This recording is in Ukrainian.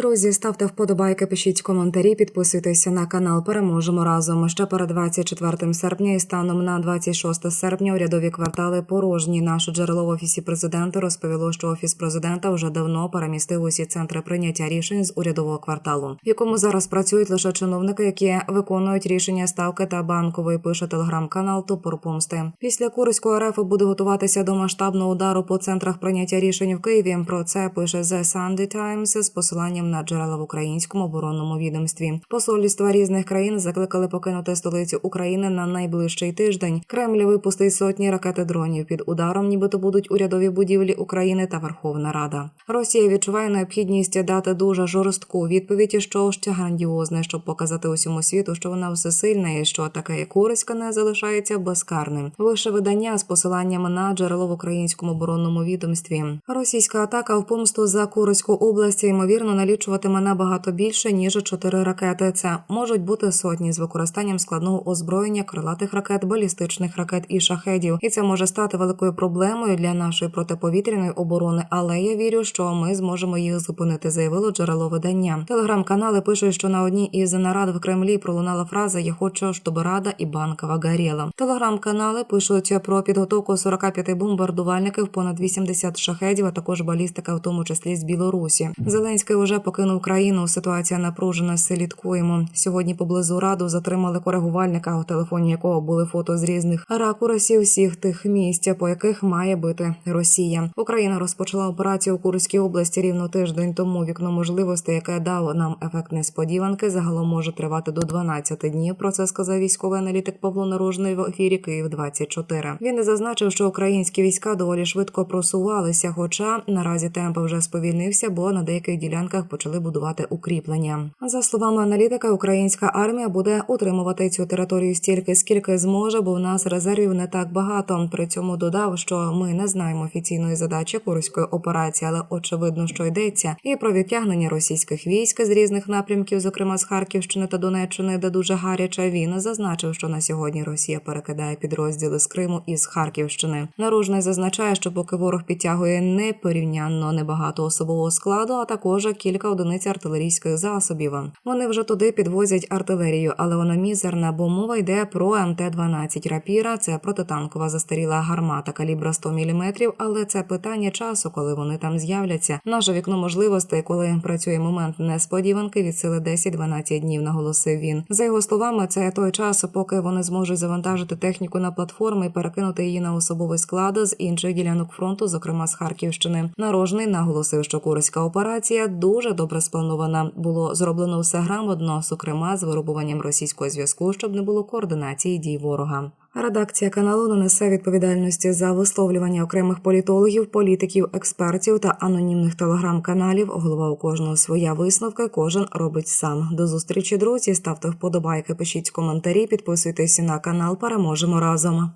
Друзі, ставте вподобайки, пишіть коментарі, підписуйтеся на канал. Переможемо разом. Ще перед 24 серпня і станом на 26 серпня урядові квартали порожні. Наше джерело в офісі президента розповіло, що офіс президента вже давно перемістив усі центри прийняття рішень з урядового кварталу, в якому зараз працюють лише чиновники, які виконують рішення ставки та банкової. Пише телеграм-канал Топор Помсти. Після Курського РФ буде готуватися до масштабного удару по центрах прийняття рішень в Києві. Про це пише The Sunday Times з посиланням на джерела в українському оборонному відомстві. Посольства різних країн закликали покинути столицю України на найближчий тиждень. Кремль випустить сотні ракети дронів під ударом, нібито будуть урядові будівлі України та Верховна Рада. Росія відчуває необхідність дати дуже жорстку відповідь, що ще грандіозне, щоб показати усьому світу, що вона всесильна і що таке як Курська не залишається безкарним. Вище видання з посиланням на джерело в українському оборонному відомстві. Російська атака в помсту за Курську область ймовірно налічуватиме набагато більше ніж чотири ракети. Це можуть бути сотні з використанням складного озброєння, крилатих ракет, балістичних ракет і шахедів. І це може стати великою проблемою для нашої протиповітряної оборони. Але я вірю, що ми зможемо їх зупинити. Заявило джерело видання. Телеграм-канали пишуть, що на одній із нарад в Кремлі пролунала фраза Я хочу, щоб Рада і банкова горіла. Телеграм-канали пишуть про підготовку 45 бомбардувальників, понад 80 шахедів, а також балістика, в тому числі з Білорусі. Зеленський уже покинув країну. Ситуація напружена. Слідкуємо. Сьогодні поблизу раду затримали коригувальника, у телефоні якого були фото з різних ракурсів всіх тих місць, по яких має бити Росія. Україна розпочала операцію у Курській області рівно тиждень тому. Вікно можливостей, яке дало нам ефект несподіванки, загалом може тривати до 12 днів. Про це сказав військовий аналітик Павло Наружний в ефірі Київ 24 Він не зазначив, що українські війська доволі швидко просувалися, хоча наразі темп вже сповільнився, бо на деяких ділянках почали будувати укріплення. За словами аналітика, українська армія буде утримувати цю територію стільки, скільки зможе, бо в нас резервів не так багато. При цьому додав, що ми не знаємо офіційної задачі курської операції, але очевидно, що йдеться і про відтягнення російських військ з різних напрямків, зокрема з Харківщини та Донеччини, де дуже гаряче. Він зазначив, що на сьогодні Росія перекидає підрозділи з Криму і з Харківщини. Наружний зазначає, що поки ворог підтягує непорівнянно небагато особового складу, а також кілька одиниць артилерійських засобів. Вони вже туди підвозять артилерію, але вона мізерна, бо мова йде про МТ-12 рапіра. Це протитанкова застаріла гармата калібра 100 мм, але це питання часу, коли вони там з'являться. Наше вікно можливостей, коли працює момент несподіванки, від сили 10-12 днів, наголосив він. За його словами, це той час, поки вони зможуть завантажити техніку на платформи і перекинути її на особовий склад з інших ділянок фронту, зокрема з Харківщини. Нарожний наголосив, що Курська операція дуже добре спланована. Було зроблено все грамотно, зокрема з вирубуванням російського зв'язку, щоб не було координації дій ворога. Редакція каналу не несе відповідальності за висловлювання окремих політологів, політиків, експертів та анонімних телеграм-каналів. Голова у кожного своя висновка. Кожен робить сам. До зустрічі, друзі. Ставте вподобайки, пишіть коментарі, підписуйтесь на канал. Переможемо разом.